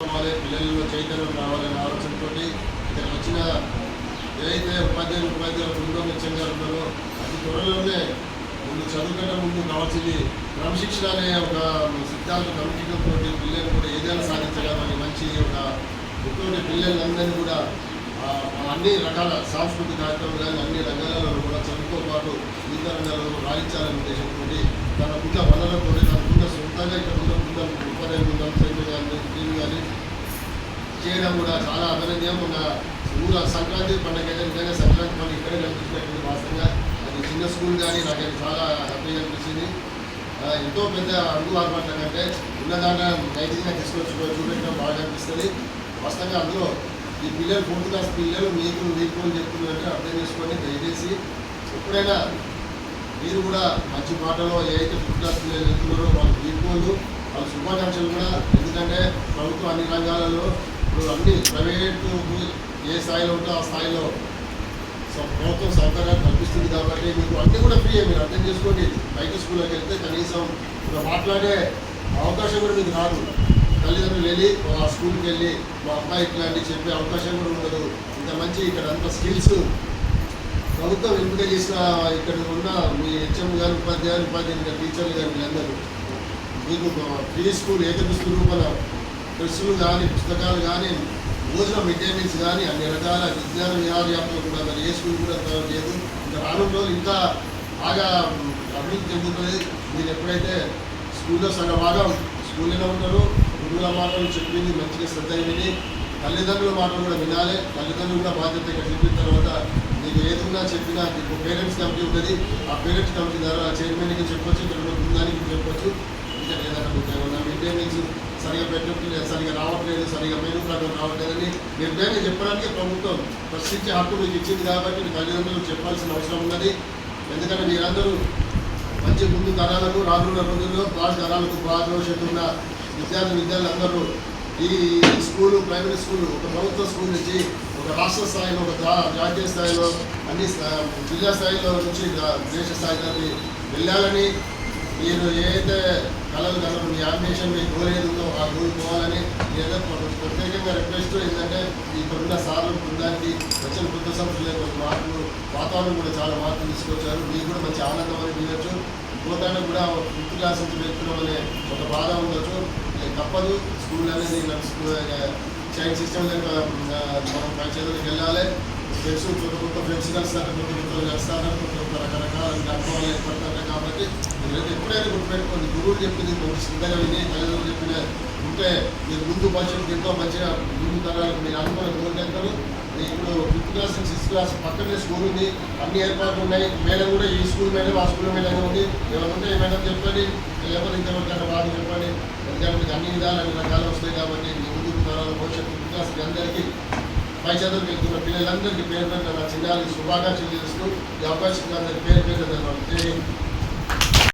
రావాలి పిల్లల్లో చైతన్యం రావాలనే ఆలోచనతో ఇక్కడ వచ్చిన ఏదైతే ఉపాధ్యాయులు ఉపాధ్యాయులు బృందం నిత్యంగా ఉన్నారో అది త్వరలోనే ముందు చదువుకంటే ముందు కావాల్సింది క్రమశిక్షణ అనే ఒక సిద్ధాంత క్రమశిక్షణతో పిల్లలు కూడా ఏదైనా సాధించగలమని మంచి ఒక ఇటువంటి పిల్లలందరినీ కూడా అన్ని రకాల సాంస్కృతిక కార్యక్రమాలు కానీ అన్ని రంగాలలో కూడా చదువుతో పాటు వివిధ రంగాలలో రాణించాలనే ఉద్దేశంతో తనకున్న వనరులతో తనకున్న సొంతంగా ఇక్కడ ఉన్న బృందం ఉపాధ్యాయ బృందం సైన్యం కానీ టీం కానీ చేయడం కూడా చాలా అభినందనం మన ఊర సంక్రాంతి పండుగ అయితే నిజంగా సంక్రాంతి పండుగ ఇక్కడే కనిపించినటువంటి వాస్తవంగా. అది చిన్న స్కూల్ కానీ నాకు చాలా హ్యాపీగా అనిపించింది. ఎంతో పెద్ద అడుగు ఆర్పాట్ల కంటే ఉన్న దాంట్లో నైతికంగా తీసుకొచ్చి చూపించడం బాగా అనిపిస్తుంది. వాస్తవంగా అందులో ఈ పిల్లలు ఫోర్త్ క్లాస్ పిల్లలు మీకు మీకు అని చెప్తున్నారంటే అర్థం చేసుకొని దయచేసి ఎప్పుడైనా మీరు కూడా మంచి మాటలో ఏదైతే ఫిఫ్త్ క్లాస్ పిల్లలు చెప్తున్నారో వాళ్ళకి వీడ్కోలు వాళ్ళ శుభాకాంక్షలు కూడా. ఎందుకంటే ప్రభుత్వం అన్ని రంగాలలో ఇప్పుడు అన్ని ప్రైవేటు ఏ స్థాయిలో ఉంటే ఆ స్థాయిలో ప్రభుత్వం సౌకర్యాలు కల్పిస్తుంది కాబట్టి మీకు అన్నీ కూడా ఫ్రీ మీరు అర్థం చేసుకోండి. బయట స్కూల్లోకి వెళ్తే కనీసం ఇక్కడ మాట్లాడే అవకాశం కూడా మీకు రాదు. తల్లిదండ్రులు వెళ్ళి ఆ స్కూల్కి వెళ్ళి మా అబ్బాయి ఇట్లాంటివి చెప్పే అవకాశం కూడా ఉండదు. ఇంత మంచి ఇక్కడ అంత స్కిల్స్ ప్రభుత్వం ఎంపిక చేసిన ఇక్కడ ఉన్న మీ హెచ్ఎం గారు ఉపాధ్యాయులు ఉపాధ్యాయులు గారు టీచర్లు గారు వీళ్ళందరూ మీకు ప్రీ స్కూల్ ఏకదృష్టి రూపణ డ్రెస్సులు కానీ పుస్తకాలు కానీ భోజనం విటమిన్స్ కానీ అన్ని రకాల విజ్ఞాన విహారయాత్రలు కూడా మరి ఏ స్కూల్ కూడా తయారు చేయదు ఇంకా రానున్న రోజులు ఇంకా బాగా అభివృద్ధి చెందుతుంది మీరు ఎప్పుడైతే స్కూల్లో సగం భాగం స్కూల్లోనే ఉంటారు గురువుల మాటలు చెప్పింది మంచిగా శ్రద్ధ విని తల్లిదండ్రుల మాటలు కూడా వినాలి. తల్లిదండ్రులు కూడా బాధ్యత ఇక్కడ చెప్పిన తర్వాత మీకు ఏదున్నా చెప్పినా మీకు పేరెంట్స్ కమిటీ ఉంటుంది. ఆ పేరెంట్స్ కమిటీ ద్వారా చైర్మన్కి చెప్పొచ్చు ఇక్కడ ఉందని బృందానికి చెప్పొచ్చు. ఇంకా ఏదైనా మీకు ఏమన్నా మిడ్ సరిగా పెట్టట్లేదు సరిగా రావట్లేదు సరిగా మేము ప్రకారం రావట్లేదని నిర్ణయం చెప్పడానికి ప్రభుత్వం ప్రశ్నించే హక్కు మీకు ఇచ్చింది కాబట్టి మీ తల్లిదండ్రులు చెప్పాల్సిన అవసరం ఉన్నది. ఎందుకంటే మీరందరూ మంచి ముందు తరాలకు రానున్న రోజుల్లో బాగా తరాలకు బాగా భవిష్యత్తు ఉన్న విద్యార్థి విద్యార్థులందరూ ఈ స్కూలు ప్రైమరీ స్కూల్ ఒక ప్రభుత్వ స్కూల్ నుంచి ఒక రాష్ట్ర స్థాయిలో ఒక జాతీయ స్థాయిలో అన్ని జిల్లా స్థాయిలో నుంచి దేశ స్థాయిలోకి వెళ్ళాలని మీరు ఏదైతే కలలు కలరు మీ అంబిషన్ మీ గోల్ ఏది ఉందో ఆ గోల్ పోవాలని ఏదో ప్రత్యేకంగా రిక్వెస్ట్ ఏంటంటే ఇక్కడున్న సార్లు బృందానికి వచ్చిన కొత్త సంస్థలు కొంచెం మార్పులు వాతావరణం కూడా చాలా మార్పులు తీసుకొచ్చారు. మీకు కూడా మంచి ఆనందం అని వినొచ్చు పోతానే కూడా ఫిఫ్త్ క్లాస్ నుంచి వెళ్తున్నాం అనే ఒక బాధ ఉండొచ్చు. తప్పదు. స్కూల్ అనేది చైన్ చైల్డ్ సిస్టమ్ మనం పై చదువులకు వెళ్ళాలి. ఫ్రెండ్స్ కొత్త కొత్త ఫ్రెండ్స్ కలుస్తారు కొత్త కొత్త కలుస్తారు కొత్త కొత్త రకరకాల మీరు ఎప్పుడైనా గుర్తుపెట్టుకోండి గురువులు చెప్పింది కొంచెం శ్రద్ధగా విని తల్లిదండ్రులు చెప్పిన ఉంటే మీరు ముందు భవిష్యత్తు ఎంతో మంచిగా ముందు తరాలకు మీరు అనుకున్న కోరుకెళ్తారు ఇప్పుడు ఫిఫ్త్ క్లాస్ సిక్స్త్ క్లాస్ పక్కనే స్కూల్ ఉంది. అన్ని ఏర్పాట్లు ఉన్నాయి. మేడం కూడా ఈ స్కూల్ మేడం ఆ స్కూల్ మేడం ఉంది. ఏమైనా ఈ మేడం చెప్పండి. లేకపోతే ఇంతవరకు వాళ్ళు చెప్పండి. ఎందుకంటే మీకు అన్ని విధాలు అన్ని రకాలు వస్తాయి కాబట్టి మీ ముందు తరాల భవిష్యత్తు ఫిఫ్త్ క్లాస్ అందరికీ పై చదువుకు వెళ్తున్న పిల్లలందరికీ పేరు పెట్టిన నా చిన్నారికి శుభాకాంక్షలు చేస్తూ ఈ అవకాశం అందరికీ పేరు పెట్టిన పేరు